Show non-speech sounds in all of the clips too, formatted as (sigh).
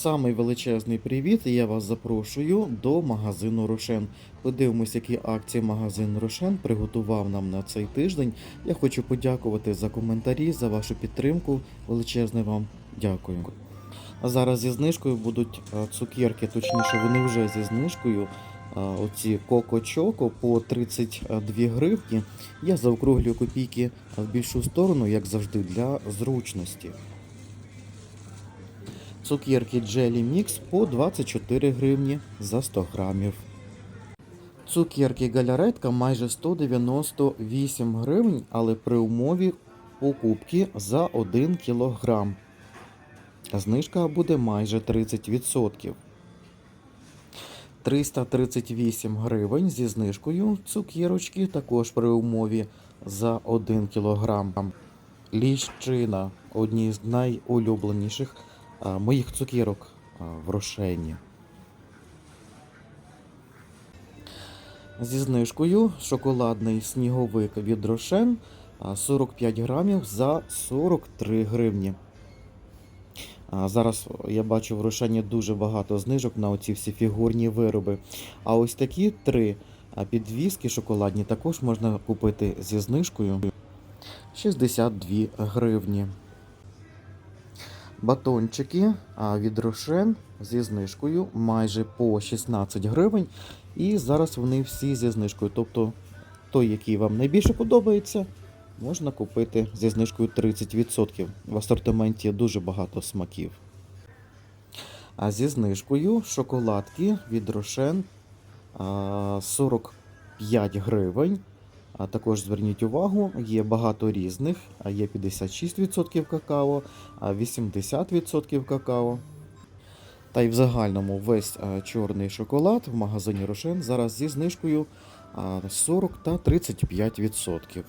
Самий величезний привіт, я вас запрошую до магазину Рошен. Подивимось, які акції магазин Рошен приготував нам на цей тиждень. Я хочу подякувати за коментарі, за вашу підтримку. Величезне вам дякую. А зараз зі знижкою будуть цукерки, точніше, вони вже зі знижкою. Оці Коко Чоко по 32 гривні. Я заокруглюю копійки в більшу сторону, як завжди, для зручності. Цукерки Jelly Mix по 24 гривні за 100 грамів. Цукерки Галяретка майже 198 гривень, але при умові покупки за 1 кілограм. Знижка буде майже 30%. 338 гривень зі знижкою цукерочки також при умові за 1 кілограм. Ліщина одні з найулюбленіших моїх цукерок а, в рошені. Зі знижкою шоколадний сніговик від Рошен 45 грамів за 43 гривні. Зараз я бачу в Рошені дуже багато знижок на оці всі фігурні вироби. А ось такі три підвіски шоколадні також можна купити зі знижкою 62 гривні. Батончики від Рошен зі знижкою майже по 16 гривень. І зараз вони всі зі знижкою. Тобто той, який вам найбільше подобається, можна купити зі знижкою 30%. В асортименті дуже багато смаків. А зі знижкою шоколадки від Рошен 45 гривень. А також зверніть увагу, є багато різних, є 56% какао, 80% какао. Та й в загальному весь чорний шоколад в магазині Рошен зараз зі знижкою 40 та 35%.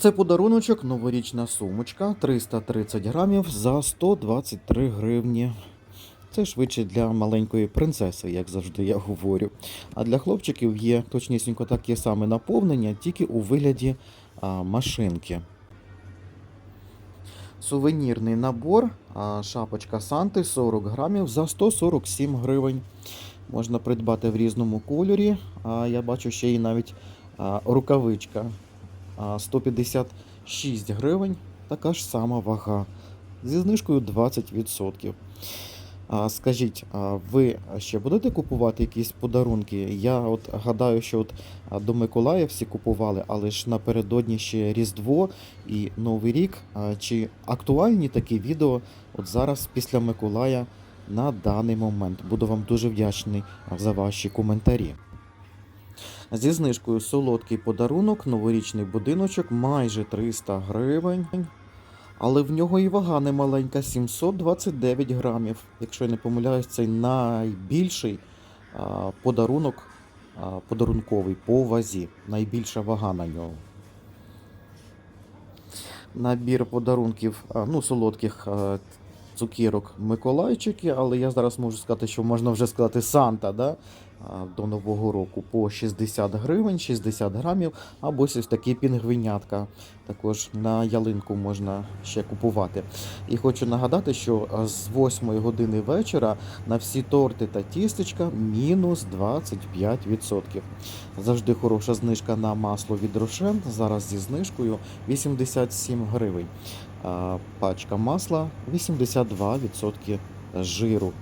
Це подаруночок, новорічна сумочка 330 грамів за 123 гривні. Це швидше для маленької принцеси, як завжди я говорю. А для хлопчиків є точнісінько таке саме наповнення, тільки у вигляді а, машинки. Сувенірний набор, а, шапочка Санти 40 грамів за 147 гривень. Можна придбати в різному кольорі. А я бачу ще й навіть а, рукавичка а, 156 гривень. Така ж сама вага. Зі знижкою 20%. А скажіть, а ви ще будете купувати якісь подарунки? Я от гадаю, що от до Миколая всі купували, але ж напередодні ще Різдво і Новий рік. Чи актуальні такі відео от зараз після Миколая на даний момент? Буду вам дуже вдячний за ваші коментарі. Зі знижкою солодкий подарунок, новорічний будиночок майже 300 гривень. Але в нього і вага немаленька 729 грамів. Якщо я не помиляюсь, це найбільший подарунок подарунковий по вазі. Найбільша вага на нього. Набір подарунків, ну, солодких цукірок Миколайчики, але я зараз можу сказати, що можна вже сказати Санта, да? А, до Нового року по 60 гривень, 60 грамів, або ось такі пінгвінятка. Також на ялинку можна ще купувати. І хочу нагадати, що з 8 години вечора на всі торти та тістечка мінус 25%. Завжди хороша знижка на масло від Рошен. Зараз зі знижкою 87 гривень. А, Пачка масла 82% жиру.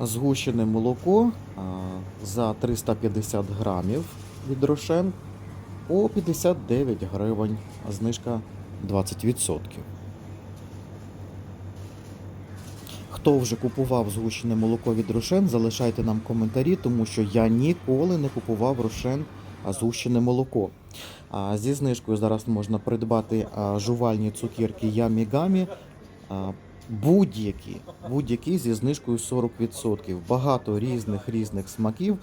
Згущене молоко за 350 грамів від Рошен по 59 гривень, а знижка 20%. Хто вже купував згущене молоко від Рошен, залишайте нам коментарі, тому що я ніколи не купував Рошен згущене молоко. Зі знижкою зараз можна придбати жувальні цукерки Ямі-Гамі. Будь-які, будь-які зі знижкою 40%. Багато різних різних смаків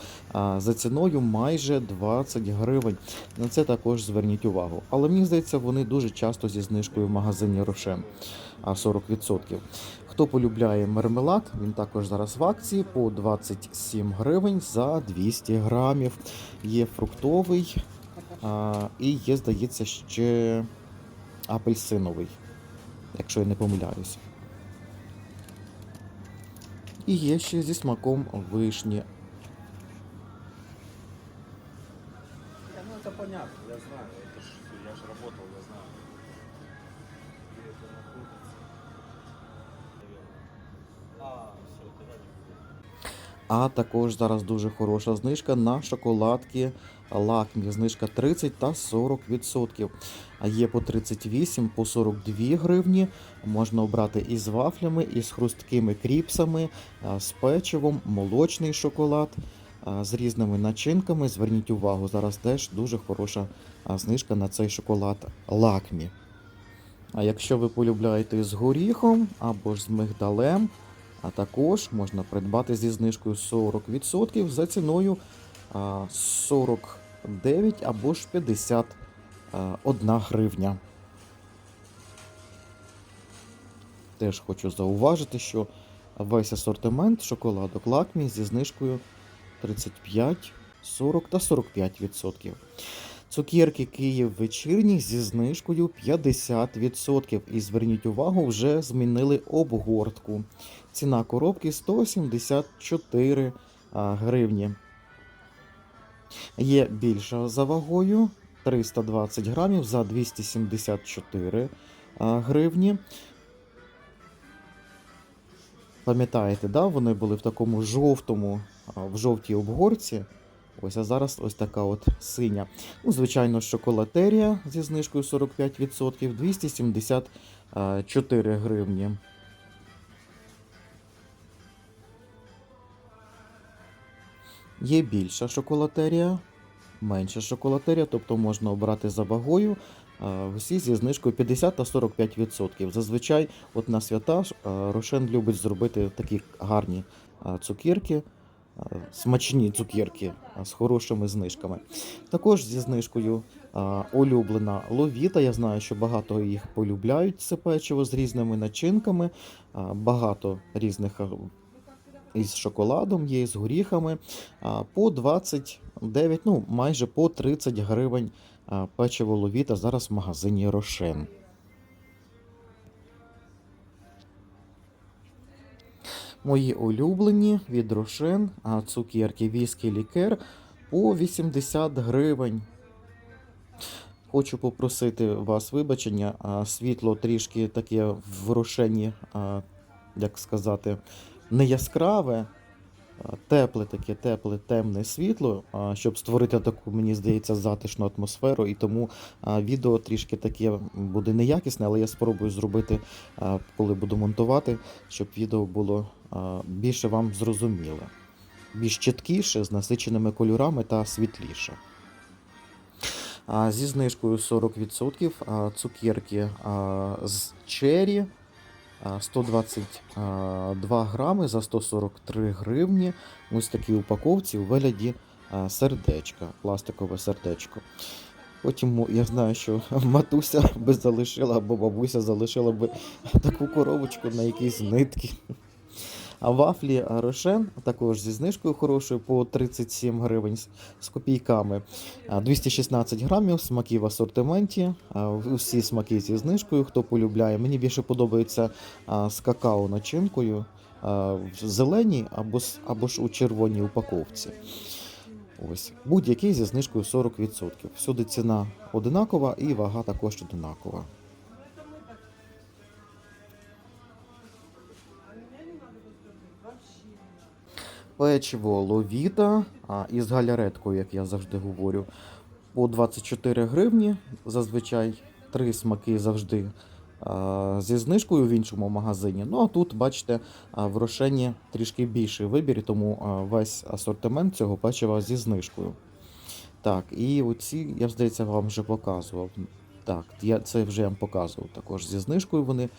за ціною майже 20 гривень. На це також зверніть увагу. Але мені здається, вони дуже часто зі знижкою в магазині Рошен а 40%. Хто полюбляє мармелад, він також зараз в акції по 27 гривень за 200 грамів. Є фруктовий і є, здається, ще апельсиновий, якщо я не помиляюся. І є ще зі смаком вишні. Не, ну это понятно, я знаю. Это ж, я же работал, я знаю. Где это находится. Наверное. А, все, тогда не буду. А також зараз дуже хороша знижка на шоколадки лакмі. Знижка 30 та 40%. А є по 38, по 42 гривні. Можна обрати і з вафлями, і з хрусткими кріпсами, з печивом, молочний шоколад. З різними начинками. Зверніть увагу, зараз теж дуже хороша знижка на цей шоколад лакмі. А якщо ви полюбляєте з горіхом або ж з мигдалем, а також можна придбати зі знижкою 40% за ціною 49 або ж 51 гривня. Теж хочу зауважити, що весь асортимент шоколадок лакмі зі знижкою 35, 40 та 45%. Цукерки Київ вечірні зі знижкою 50%. І зверніть увагу, вже змінили обгортку. Ціна коробки 174 гривні. Є більша за вагою 320 грамів за 274 гривні. Пам'ятаєте, да? вони були в такому жовтому, в жовтій обгорці. Ось, а зараз ось така от синя. Ну, звичайно, шоколатерія зі знижкою 45%, 274 гривні. Є більша шоколатерія, менша шоколатерія, тобто можна обрати за вагою. а, Всі зі знижкою 50 та 45%. Зазвичай, от на свята ж, Рошен любить зробити такі гарні а, смачні цукерки з хорошими знижками. Також зі знижкою улюблена ловіта. Я знаю, що багато їх полюбляють це печиво з різними начинками, багато різних із шоколадом є, з горіхами. По 29, ну майже по 30 гривень печиво ловіта зараз в магазині Рошен. Мої улюблені від Рошен, цукерки віскі лікер по 80 гривень. Хочу попросити вас вибачення, а, світло трішки таке в Рошені, як сказати, не яскраве, тепле таке, тепле, темне світло, щоб створити таку, мені здається, затишну атмосферу. І тому відео трішки таке буде неякісне, але я спробую зробити, коли буду монтувати, щоб відео було більше вам зрозуміле, більш чіткіше, з насиченими кольорами та світліше. Зі знижкою 40% цукерки з чері 122 грами за 143 гривні. Ось такі упаковці у вигляді сердечка, пластикове сердечко. Потім я знаю, що (laughs) матуся би залишила або бабуся залишила би таку коробочку на якісь нитки. Вафлі Рошен також зі знижкою хорошою по 37 гривень з- копійками. 216 грамів, смаки в асортименті. Усі смаки зі знижкою, хто полюбляє. Мені більше подобається з какао начинкою в зеленій або, або ж у червоній упаковці. Ось. Будь-який зі знижкою 40%. Всюди ціна одинакова і вага також одинакова. Печиво ловіта із галяреткою, як я завжди говорю, по 24 гривні. Зазвичай три смаки завжди зі знижкою в іншому магазині. Ну а тут, бачите, в Рошені трішки більший вибір, тому весь асортимент цього печива зі знижкою. Так, і оці, я здається, вам вже показував. Так, я це вже вам показував також зі знижкою вони.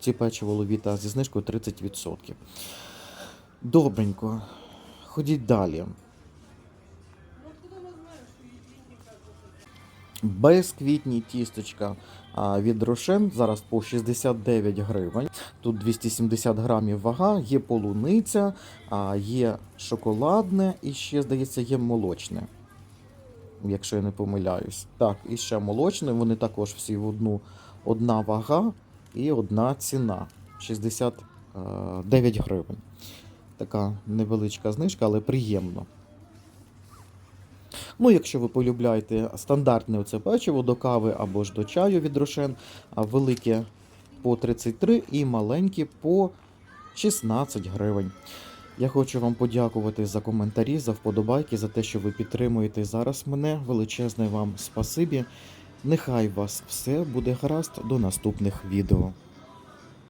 Ці печиво ловіта зі знижкою 30%. Добренько. Ходіть далі. Безквітні тісточка від Рошен зараз по 69 гривень. Тут 270 грамів вага, є полуниця, є шоколадне і ще, здається, є молочне. Якщо я не помиляюсь. Так, і ще молочне. Вони також всі в одну одна вага і одна ціна 69 гривень. Така невеличка знижка, але приємно. Ну, якщо ви полюбляєте стандартне оце печиво до кави або ж до чаю від Рошен, велике по 33 і маленькі по 16 гривень. Я хочу вам подякувати за коментарі, за вподобайки, за те, що ви підтримуєте зараз мене. Величезне вам спасибі. Нехай вас все буде гаразд до наступних відео.